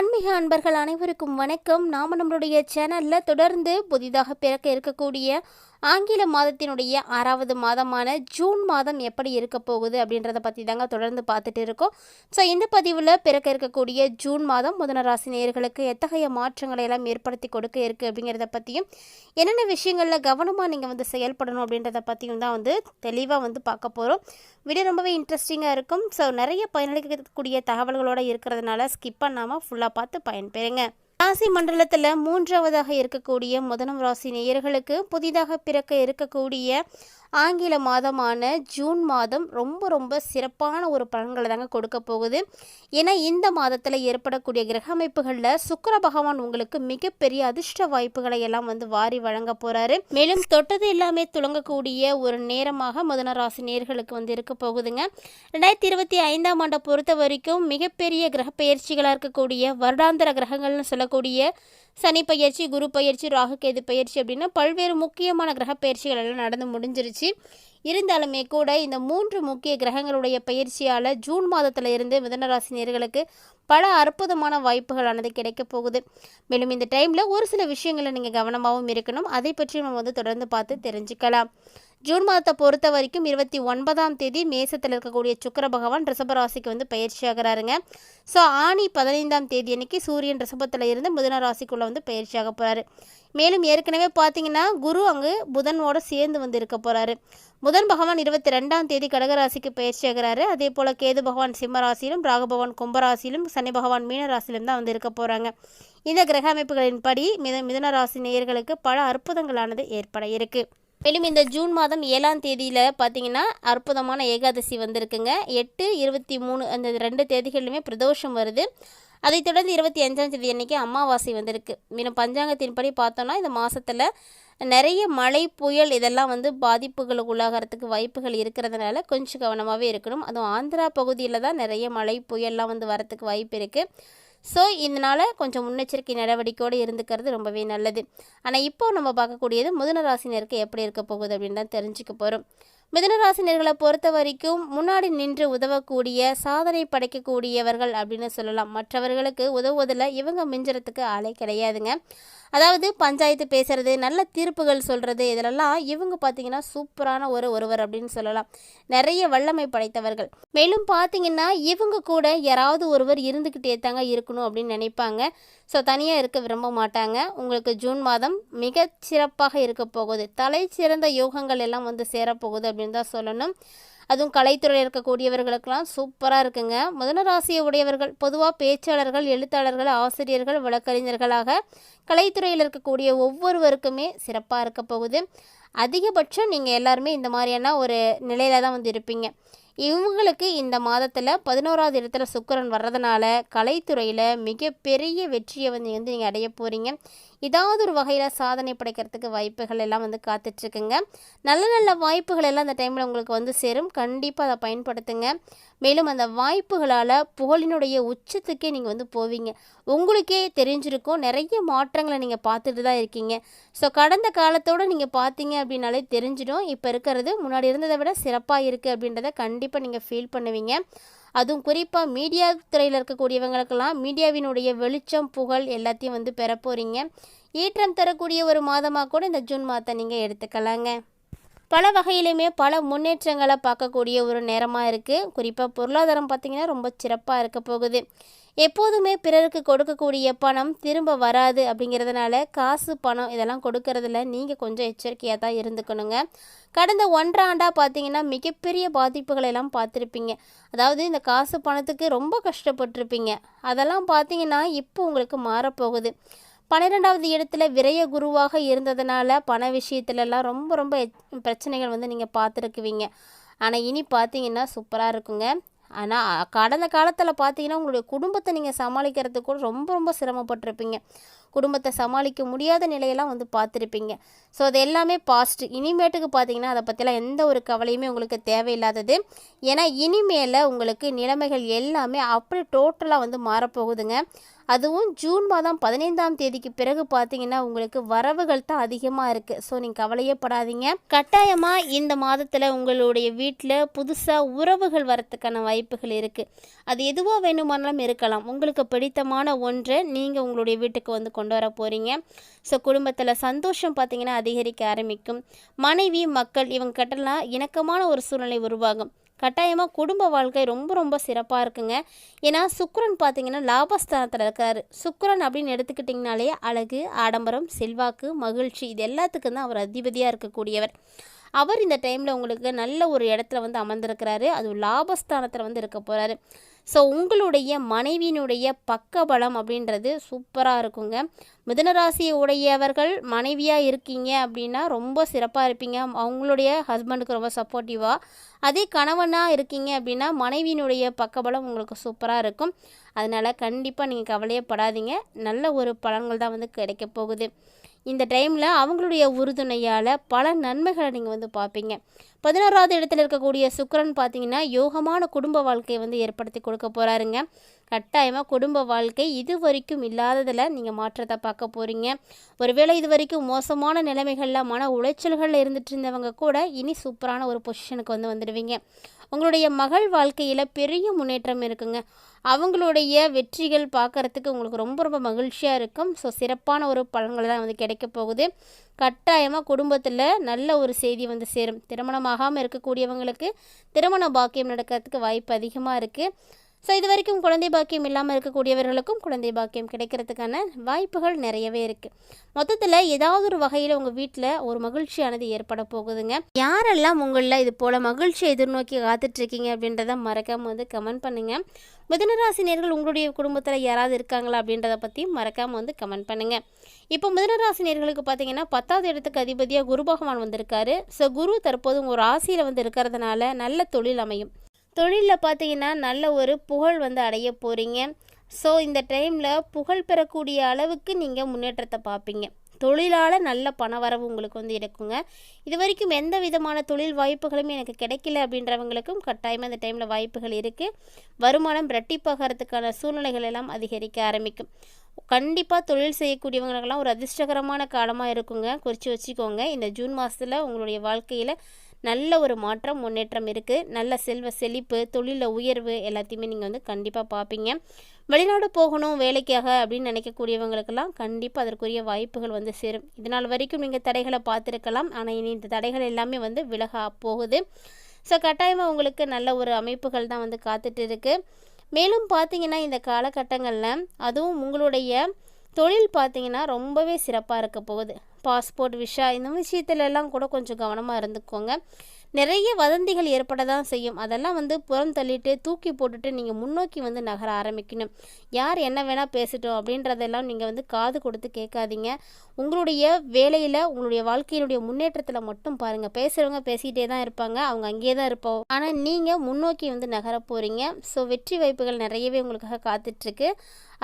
அன்மிக அன்பர்கள் அனைவருக்கும் வணக்கம். நாம் நம்மளுடைய சேனலில் தொடர்ந்து புதிதாக பிறக்க இருக்கக்கூடிய ஆங்கில மாதத்தினுடைய ஆறாவது மாதமான ஜூன் மாதம் எப்படி இருக்க போகுது அப்படின்றத பற்றி தாங்க தொடர்ந்து பார்த்துட்டு இருக்கோம். ஸோ இந்த பதிவில் பிறக்க இருக்கக்கூடிய ஜூன் மாதம் முதன ராசி நேயர்களுக்கு எத்தகைய மாற்றங்களை எல்லாம் ஏற்படுத்தி கொடுக்க இருக்குது அப்படிங்கிறத பற்றியும் என்னென்ன விஷயங்களில் கவனமாக நீங்கள் வந்து செயல்படணும் அப்படின்றத பற்றியும் தான் வந்து தெளிவாக வந்து பார்க்க போகிறோம் வீடியோ ரொம்பவே இன்ட்ரெஸ்டிங்காக இருக்கும். ஸோ நிறைய பயனளிக்கக்கூடிய தகவல்களோடு இருக்கிறதுனால ஸ்கிப் பண்ணாமல் ஃபுல்லாக பார்த்து பயன்பெறுங்க. ராசி மண்டலத்தில் மூன்றாவதாக இருக்கக்கூடிய முதனம் ராசி நேயர்களுக்கு புதிதாக பிறக்க இருக்கக்கூடிய ஆங்கில மாதமான ஜூன் மாதம் ரொம்ப ரொம்ப சிறப்பான ஒரு பலன்களை தாங்க கொடுக்க போகுது. ஏன்னா இந்த மாதத்தில் ஏற்படக்கூடிய கிரக அமைப்புகளில் சுக்கர பகவான் உங்களுக்கு மிகப்பெரிய அதிர்ஷ்ட வாய்ப்புகளை எல்லாம் வந்து வாரி வழங்க போகிறாரு மேலும் தொட்டது எல்லாமே துளங்கக்கூடிய ஒரு நேரமாக முதன ராசி நேர்களுக்கு வந்து இருக்க போகுதுங்க. ரெண்டாயிரத்தி இருபத்தி ஐந்தாம் ஆண்டை பொறுத்த வரைக்கும் மிகப்பெரிய கிரக பயிற்சிகளாக இருக்கக்கூடிய வருடாந்திர கிரகங்கள்னு சொல்லக்கூடிய சனி பயிற்சி குரு பயிற்சி ராகு கேது பயிற்சி அப்படின்னா பல்வேறு முக்கியமான கிரக பயிற்சிகள் எல்லாம் நடந்து முடிஞ்சிருச்சு. இருந்தாலுமே கூட இந்த மூன்று முக்கிய கிரகங்களுடைய பயிற்சியால் ஜூன் மாதத்தில் இருந்து மிதனராசி நேர்களுக்கு பல அற்புதமான வாய்ப்புகளானது கிடைக்க போகுது. மேலும் இந்த டைமில் ஒரு சில விஷயங்களை நீங்கள் கவனமாகவும் இருக்கணும். அதை பற்றி நம்ம வந்து தொடர்ந்து பார்த்து தெரிஞ்சுக்கலாம். ஜூன் மாதத்தை பொறுத்த வரைக்கும் இருபத்தி ஒன்பதாம் தேதி மேசத்தில் இருக்கக்கூடிய சுக்கர பகவான் ரிஷபராசிக்கு வந்து பயிற்சி ஆகிறாருங்க. ஸோ ஆணி பதினைந்தாம் தேதி அன்னைக்கு சூரியன் ரிஷபத்தில் இருந்து மிதுன ராசிக்குள்ளே வந்து பயிற்சியாக போகிறாரு மேலும் ஏற்கனவே பார்த்தீங்கன்னா குரு அங்கு புதனோட சேர்ந்து வந்து இருக்க போகிறாரு புதன் பகவான் இருபத்தி ரெண்டாம் தேதி கடகராசிக்கு பயிற்சி ஆகிறாரு. அதே போல் கேது பகவான் சிம்ம ராசியிலும் ராகு கும்பராசியிலும் சனி பகவான் மீனராசிலும் தான் வந்து இருக்க போகிறாங்க இந்த கிரக அமைப்புகளின் படி மித மிதன ராசி நேயர்களுக்கு பல அற்புதங்களானது ஏற்பட இருக்குது மேலும் இந்த ஜூன் மாதம் ஏழாம் தேதியில் பார்த்தீங்கன்னா அற்புதமான ஏகாதசி வந்திருக்குங்க. எட்டு இருபத்தி மூணு அந்த ரெண்டு தேதிகளிலுமே பிரதோஷம் வருது. அதைத் தொடர்ந்து இருபத்தி அஞ்சாம் தேதி அன்னைக்கு அமாவாசை வந்திருக்கு. மேலும் பஞ்சாங்கத்தின்படி பார்த்தோன்னா இந்த மாதத்தில் நிறைய மழை புயல் இதெல்லாம் வந்து பாதிப்புகளுக்கு உள்ளாகிறதுக்கு வாய்ப்புகள் இருக்கிறதுனால கொஞ்சம் கவனமாகவே இருக்கணும். அதுவும் ஆந்திரா பகுதியில் தான் நிறைய மழை புயல்லாம் வந்து வரத்துக்கு வாய்ப்பு இருக்குது ஸோ இதனால் கொஞ்சம் முன்னெச்சரிக்கை நடவடிக்கையோடு இருந்துக்கிறது ரொம்பவே நல்லது. ஆனால் இப்போது நம்ம பார்க்கக்கூடியது முதன ராசினருக்கு எப்படி இருக்க போகுது அப்படின்னு தான் தெரிஞ்சுக்க போகிறோம் மிதனராசினர்களை பொறுத்த வரைக்கும் முன்னாடி நின்று உதவக்கூடிய சாதனை படைக்கக்கூடியவர்கள் அப்படின்னு சொல்லலாம். மற்றவர்களுக்கு உதவுவதில் இவங்க மிஞ்சுறதுக்கு ஆளே கிடையாதுங்க. அதாவது பஞ்சாயத்து பேசுறது நல்ல தீர்ப்புகள் சொல்கிறது இதிலெல்லாம் இவங்க பார்த்தீங்கன்னா சூப்பரான ஒரு ஒருவர் அப்படின்னு சொல்லலாம். நிறைய வல்லமை படைத்தவர்கள். மேலும் பார்த்தீங்கன்னா இவங்க கூட யாராவது ஒருவர் இருந்துக்கிட்டே தாங்க இருக்கணும் அப்படின்னு நினைப்பாங்க. ஸோ தனியாக இருக்க விரும்ப மாட்டாங்க. உங்களுக்கு ஜூன் மாதம் மிக சிறப்பாக இருக்க போகுது. தலை சிறந்த யோகங்கள் எல்லாம் வந்து சேரப்போகுது அப்படின்னு தான் சொல்லணும். அதுவும் கலைத்துறையில் இருக்கக்கூடியவர்களுக்கெல்லாம் சூப்பராக இருக்குங்க. முதன ராசியை உடையவர்கள் பொதுவாக பேச்சாளர்கள் எழுத்தாளர்கள் ஆசிரியர்கள் வழக்கறிஞர்களாக கலைத்துறையில் இருக்கக்கூடிய ஒவ்வொருவருக்குமே சிறப்பாக இருக்க போகுது. அதிகபட்சம் நீங்கள் எல்லாருமே இந்த மாதிரியான ஒரு நிலையில் தான் வந்து இருப்பீங்க. இவங்களுக்கு இந்த மாதத்தில் பதினோராவது இடத்துல சுக்கரன் வர்றதுனால கலைத்துறையில் மிகப்பெரிய வெற்றியை வந்து வந்து நீங்கள் அடைய போகிறீங்க ஏதாவது ஒரு வகையில் சாதனை படைக்கிறதுக்கு வாய்ப்புகள் எல்லாம் வந்து காத்துட்ருக்குங்க. நல்ல நல்ல வாய்ப்புகள் எல்லாம் அந்த டைமில் உங்களுக்கு வந்து சேரும். கண்டிப்பாக அதை பயன்படுத்துங்க. மேலும் அந்த வாய்ப்புகளால் புகழினுடைய உச்சத்துக்கே நீங்கள் வந்து போவீங்க. உங்களுக்கே தெரிஞ்சிருக்கும். நிறைய மாற்றங்களை நீங்கள் பார்த்துட்டு தான் இருக்கீங்க. ஸோ கடந்த காலத்தோடு நீங்கள் பார்த்தீங்க அப்படின்னாலே தெரிஞ்சிடும். இப்போ இருக்கிறது முன்னாடி இருந்ததை விட சிறப்பாக இருக்குது அப்படின்றத கண்டிப்பாக நீங்கள் ஃபீல் பண்ணுவீங்க. அதுவும் குறிப்பாக மீடியா துறையில் இருக்கக்கூடியவங்களுக்கெல்லாம் மீடியாவினுடைய வெளிச்சம் புகழ் எல்லாத்தையும் வந்து பெற போகிறீங்க ஈற்றம் தரக்கூடிய ஒரு மாதமாக கூட இந்த ஜூன் மாதத்தை நீங்கள் எடுத்துக்கலாங்க. பல வகையிலுமே பல முன்னேற்றங்களை பார்க்கக்கூடிய ஒரு நேரமாக இருக்குது குறிப்பாக பொருளாதாரம் பார்த்திங்கன்னா ரொம்ப சிறப்பாக இருக்க போகுது. எப்போதுமே பிறருக்கு கொடுக்கக்கூடிய பணம் திரும்ப வராது அப்படிங்கிறதுனால காசு பணம் இதெல்லாம் கொடுக்கறதுல நீங்கள் கொஞ்சம் எச்சரிக்கையாக தான் இருந்துக்கணுங்க. கடந்த ஒன்றாண்டாக பார்த்தீங்கன்னா மிகப்பெரிய பாதிப்புகளை எல்லாம் பார்த்துருப்பீங்க. அதாவது இந்த காசு பணத்துக்கு ரொம்ப கஷ்டப்பட்டிருப்பீங்க. அதெல்லாம் பார்த்தீங்கன்னா இப்போ உங்களுக்கு மாறப்போகுது. பன்னிரெண்டாவது இடத்துல விரய குருவாக இருந்ததுனால பண விஷயத்துலலாம் ரொம்ப ரொம்ப பிரச்சனைகள் வந்து நீங்கள் பார்த்துருக்குவீங்க. ஆனால் இனி பார்த்தீங்கன்னா சூப்பராக இருக்குங்க. ஆனால் கடந்த காலத்தில் பார்த்தீங்கன்னா உங்களுடைய குடும்பத்தை நீங்கள் சமாளிக்கிறதுக்கு கூட ரொம்ப ரொம்ப சிரமப்பட்டிருப்பீங்க. குடும்பத்தை சமாளிக்க முடியாத நிலையெல்லாம் வந்து பார்த்துருப்பீங்க. ஸோ அது எல்லாமே பாஸ்ட் இனிமேட்டுக்கு பார்த்தீங்கன்னா அதை பற்றிலாம் எந்த ஒரு கவலையுமே உங்களுக்கு தேவையில்லாதது. ஏன்னா இனிமேல உங்களுக்கு நிலைமைகள் எல்லாமே அப்படி டோட்டலாக வந்து மாறப்போகுதுங்க. அதுவும் ஜூன் மாதம் பதினைந்தாம் தேதிக்கு பிறகு பார்த்தீங்கன்னா உங்களுக்கு வரவுகள் தான் அதிகமாக இருக்குது ஸோ நீங்கள் கவலையே படாதீங்க. கட்டாயமாக இந்த மாதத்தில் உங்களுடைய வீட்டில் புதுசாக உறவுகள் வரத்துக்கான வாய்ப்புகள் இருக்குது அது எதுவோ வேணுமானாலும் இருக்கலாம். உங்களுக்கு பிடித்தமான ஒன்றை நீங்கள் உங்களுடைய வீட்டுக்கு வந்து கொண்டு வர போகிறீங்க ஸோ குடும்பத்தில் சந்தோஷம் பார்த்தீங்கன்னா அதிகரிக்க ஆரம்பிக்கும். மனைவி மக்கள் இவங்க கட்டலாம் இணக்கமான ஒரு சூழ்நிலை உருவாகும். கட்டாயமாக குடும்ப வாழ்க்கை ரொம்ப ரொம்ப சிறப்பாக இருக்குங்க. ஏன்னா சுக்கரன் பார்த்தீங்கன்னா லாபஸ்தானத்தில் இருக்கார். சுக்கரன் அப்படின்னு எடுத்துக்கிட்டிங்கனாலே அழகு ஆடம்பரம் செல்வாக்கு மகிழ்ச்சி இது எல்லாத்துக்கும் தான் அவர் அதிபதியாக இருக்கக்கூடியவர். அவர் இந்த டைமில் உங்களுக்கு நல்ல ஒரு இடத்துல வந்து அமர்ந்திருக்கிறாரு. அதுவும் லாபஸ்தானத்தில் வந்து இருக்க போகிறாரு ஸோ உங்களுடைய மனைவியினுடைய பக்க பலம் அப்படின்றது சூப்பராக இருக்குங்க. மிதனராசி உடையவர்கள் மனைவியாக இருக்கீங்க அப்படின்னா ரொம்ப சிறப்பாக இருப்பீங்க. அவங்களுடைய ஹஸ்பண்டுக்கு ரொம்ப சப்போர்ட்டிவாக அதே கணவனாக இருக்கீங்க அப்படின்னா மனைவியினுடைய பக்கபலம் உங்களுக்கு சூப்பராக இருக்கும். அதனால் கண்டிப்பாக நீங்கள் கவலையே படாதீங்க நல்ல ஒரு பலன்கள் தான் வந்து கிடைக்க போகுது. இந்த டைமில் அவங்களுடைய உறுதுணையால் பல நன்மைகளை நீங்கள் வந்து பார்ப்பீங்க. பதினோராவது இடத்துல இருக்கக்கூடிய சுக்கரன் பார்த்தீங்கன்னா யோகமான குடும்ப வாழ்க்கையை வந்து ஏற்படுத்தி கொடுக்க போகிறாருங்க கட்டாயமாக குடும்ப வாழ்க்கை இது வரைக்கும் இல்லாததில் நீங்கள் மாற்றத்தை பார்க்க போகிறீங்க ஒருவேளை இது வரைக்கும் மோசமான நிலைமைகளில் மன உளைச்சல்களில் இருந்துட்டு இருந்தவங்க கூட இனி சூப்பரான ஒரு பொசிஷனுக்கு வந்து வந்துடுவீங்க. உங்களுடைய மகள் வாழ்க்கையில் பெரிய முன்னேற்றம் இருக்குங்க. அவங்களுடைய வெற்றிகள் பார்க்குறதுக்கு உங்களுக்கு ரொம்ப ரொம்ப மகிழ்ச்சியாக இருக்கும். ஸோ சிறப்பான ஒரு பலன்கள் தான் வந்து கிடைக்க போகுது. கட்டாயமாக குடும்பத்தில் நல்ல ஒரு செய்தி வந்து சேரும். திருமணமாகாமல் இருக்கக்கூடியவங்களுக்கு திருமண பாக்கியம் நடக்கிறதுக்கு வாய்ப்பு அதிகமாக இருக்குது ஸோ இது வரைக்கும் குழந்தை பாக்கியம் இல்லாமல் இருக்கக்கூடியவர்களுக்கும் குழந்தை பாக்கியம் கிடைக்கிறதுக்கான வாய்ப்புகள் நிறையவே இருக்குது மொத்தத்தில் ஏதாவது ஒரு வகையில் உங்கள் வீட்டில் ஒரு மகிழ்ச்சியானது ஏற்பட போகுதுங்க. யாரெல்லாம் உங்களில் இது போல் மகிழ்ச்சியை எதிர்நோக்கி காத்துட்ருக்கீங்க அப்படின்றத மறக்காமல் வந்து கமெண்ட் பண்ணுங்கள் மிதனராசினியர்கள் உங்களுடைய குடும்பத்தில் யாராவது இருக்காங்களா அப்படின்றத பற்றி மறக்காமல் வந்து கமெண்ட் பண்ணுங்கள் இப்போ மிதனராசினியர்களுக்கு பார்த்தீங்கன்னா பத்தாவது இடத்துக்கு அதிபதியாக குரு பகவான் வந்திருக்காரு. ஸோ குரு தற்போது உங்கள் ராசியில் வந்து இருக்கிறதுனால நல்ல தொழில் அமையும். தொழிலில் பார்த்தீங்கன்னா நல்ல ஒரு புகழ் வந்து அடைய போகிறீங்க ஸோ இந்த டைமில் புகழ் பெறக்கூடிய அளவுக்கு நீங்கள் முன்னேற்றத்தை பார்ப்பீங்க தொழிலால் நல்ல பணவரவு உங்களுக்கு வந்து இருக்குங்க. இது வரைக்கும் எந்த விதமான தொழில் வாய்ப்புகளும் எனக்கு கிடைக்கல அப்படின்றவங்களுக்கும் கட்டாயமாக இந்த டைமில் வாய்ப்புகள் இருக்குது வருமானம் ரெட்டிப்பாகிறதுக்கான சூழ்நிலைகள் எல்லாம் அதிகரிக்க ஆரம்பிக்கும். கண்டிப்பாக தொழில் செய்யக்கூடியவங்களுக்கெல்லாம் ஒரு அதிர்ஷ்டகரமான காலமாக இருக்குங்க. குறித்து வச்சுக்கோங்க. இந்த ஜூன் மாதத்தில் உங்களுடைய வாழ்க்கையில் நல்ல ஒரு மாற்றம் முன்னேற்றம் இருக்குது நல்ல செல்வ செழிப்பு தொழிலில் உயர்வு எல்லாத்தையுமே நீங்கள் வந்து கண்டிப்பாக பார்ப்பீங்க வெளிநாடு போகணும் வேலைக்காக அப்படின்னு நினைக்கக்கூடியவங்களுக்கெல்லாம் கண்டிப்பாக அதற்குரிய வாய்ப்புகள் வந்து சேரும். இதனால் வரைக்கும் நீங்கள் தடைகளை பார்த்துருக்கலாம். ஆனால் இனி இந்த தடைகள் எல்லாமே வந்து விலக போகுது. ஸோ கட்டாயமாக உங்களுக்கு நல்ல ஒரு அமைப்புகள் தான் வந்து காத்துட்டு இருக்குது மேலும் பார்த்தீங்கன்னா இந்த காலகட்டங்களில் அதுவும் உங்களுடைய தொழில் பார்த்தீங்கன்னா ரொம்பவே சிறப்பாக இருக்க போகுது. பாஸ்போர்ட் விஷா இந்த விஷயத்துல எல்லாம் கூட கொஞ்சம் கவனமாக இருந்துக்கோங்க. நிறைய வதந்திகள் ஏற்பட தான் செய்யும். அதெல்லாம் வந்து புறம் தள்ளிட்டு தூக்கி போட்டுட்டு நீங்கள் முன்னோக்கி வந்து நகர ஆரம்பிக்கணும். யார் என்ன வேணால் பேசட்டும் அப்படின்றதெல்லாம் நீங்கள் வந்து காது கொடுத்து கேட்காதீங்க. உங்களுடைய வேலையில் உங்களுடைய வாழ்க்கையினுடைய முன்னேற்றத்தில் மட்டும் பாருங்கள் பேசுகிறவங்க பேசிக்கிட்டே தான் இருப்பாங்க. அவங்க அங்கேயே தான் இருப்போம் ஆனால் நீங்கள் முன்னோக்கி வந்து நகர போகிறீங்க ஸோ வெற்றி வாய்ப்புகள் நிறையவே உங்களுக்காக காத்துட்ருக்கு.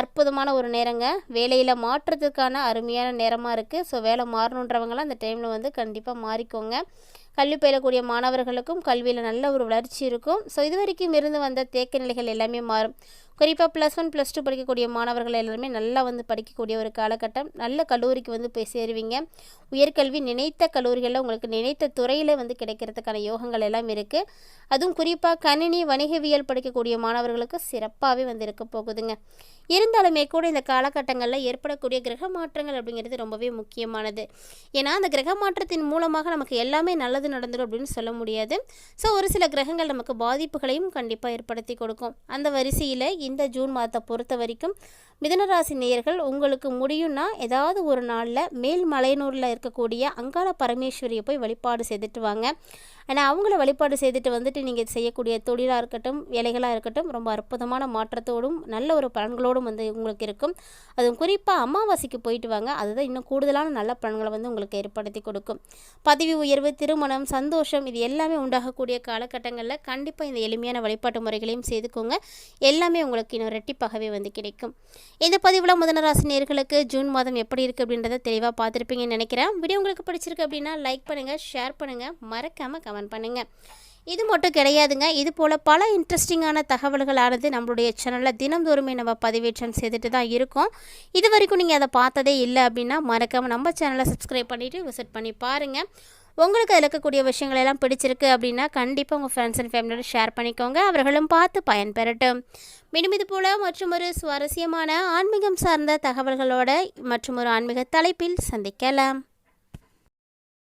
அற்புதமான ஒரு நேரங்க. வேலையில் மாற்றத்துக்கான அருமையான நேரமாக இருக்குது ஸோ வேலை மாறணுன்றவங்களாம் அந்த டைமில் வந்து கண்டிப்பாக மாறிக்கோங்க. கல்வி பயிலக்கூடிய மாணவர்களுக்கும் கல்வியில் நல்ல ஒரு வளர்ச்சி இருக்கும். ஸோ இது வரைக்கும் இருந்து வந்த தேக்க நிலைகள் எல்லாமே மாறும். குறிப்பாக ப்ளஸ் ஒன் ப்ளஸ் டூ படிக்கக்கூடிய மாணவர்கள் எல்லாருமே நல்லா வந்து படிக்கக்கூடிய ஒரு காலகட்டம். நல்ல கல்லூரிக்கு வந்து போய் சேருவீங்க. உயர்கல்வி நினைத்த கல்லூரிகளில் உங்களுக்கு நினைத்த துறையில் வந்து கிடைக்கிறதுக்கான யோகங்கள் எல்லாம் இருக்குது அதுவும் குறிப்பாக கணினி வணிகவியல் படிக்கக்கூடிய மாணவர்களுக்கு சிறப்பாகவே வந்து இருக்க போகுதுங்க. இருந்தாலுமே கூட இந்த காலகட்டங்களில் ஏற்படக்கூடிய கிரக மாற்றங்கள் அப்படிங்கிறது ரொம்பவே முக்கியமானது. ஏன்னா அந்த கிரக மாற்றத்தின் மூலமாக நமக்கு எல்லாமே நல்லது நடந்துடும் அப்படின்னு சொல்ல முடியாது. ஸோ ஒரு சில கிரகங்கள் நமக்கு பாதிப்புகளையும் கண்டிப்பாக ஏற்படுத்தி கொடுக்கும். அந்த வரிசையில் இந்த ஜூன் மாதத்தை பொறுத்த வரைக்கும் மிதனராசி நேயர்கள் உங்களுக்கு முடியும்னா ஏதாவது ஒரு நாளில் மேல் மலையனூரில் இருக்கக்கூடிய அங்காள பரமேஸ்வரியை போய் வழிபாடு செய்துட்டு வாங்க. ஆனால் அவங்கள வழிபாடு செய்துட்டு வந்துட்டு நீங்கள் செய்யக்கூடிய தொழிலாக இருக்கட்டும் வேலைகளாக இருக்கட்டும் ரொம்ப அற்புதமான மாற்றத்தோடும் நல்ல ஒரு பலன்களோடும் வந்து உங்களுக்கு இருக்கும். அதுவும் குறிப்பாக அமாவாசைக்கு போயிட்டு வாங்க. அதுதான் இன்னும் கூடுதலான நல்ல பலன்களை வந்து உங்களுக்கு ஏற்படுத்தி கொடுக்கும். பதவி உயர்வு திருமணம் சந்தோஷம் இது எல்லாமே உண்டாகக்கூடிய காலகட்டங்களில் கண்டிப்பாக இந்த எளிமையான வழிபாட்டு முறைகளையும் செய்துக்கோங்க. எல்லாமே உங்களுக்கு இன்னும் ரெட்டிப்பாகவே வந்து கிடைக்கும். இந்த பதிவில் முதனராசி நேர்களுக்கு ஜூன் மாதம் எப்படி இருக்குது அப்படின்றத தெளிவாக பார்த்துருப்பீங்கன்னு நினைக்கிறேன். வீடியோ உங்களுக்கு பிடிச்சிருக்கு அப்படின்னா லைக் பண்ணுங்கள் ஷேர் பண்ணுங்கள் மறக்காமல் கமெண்ட் பண்ணுங்கள் இது மட்டும் கிடையாதுங்க. இது போல் பல இன்ட்ரெஸ்டிங்கான தகவல்களானது நம்மளுடைய சேனலில் தினந்தோறுமே நம்ம பதிவேற்றம் செய்துட்டு தான் இருக்கோம். இது வரைக்கும் நீங்கள் அதை பார்த்ததே இல்லை அப்படின்னா மறக்காமல் நம்ம சேனலை சப்ஸ்கிரைப் பண்ணிவிட்டு விசிட் பண்ணி பாருங்கள் உங்களுக்கு அதில் இருக்கக்கூடிய விஷயங்கள் எல்லாம் பிடிச்சிருக்கு அப்படின்னா கண்டிப்பாக உங்கள் ஃப்ரெண்ட்ஸ் அண்ட் ஃபேமிலியோட ஷேர் பண்ணிக்கோங்க. அவர்களும் பார்த்து பயன்பெறட்டும். மீண்டும் இது போல் மற்றும் ஒரு சுவாரஸ்யமான ஆன்மீகம் சார்ந்த தகவல்களோட மற்றும் ஒரு ஆன்மீக தலைப்பில் சந்திக்கலாம்.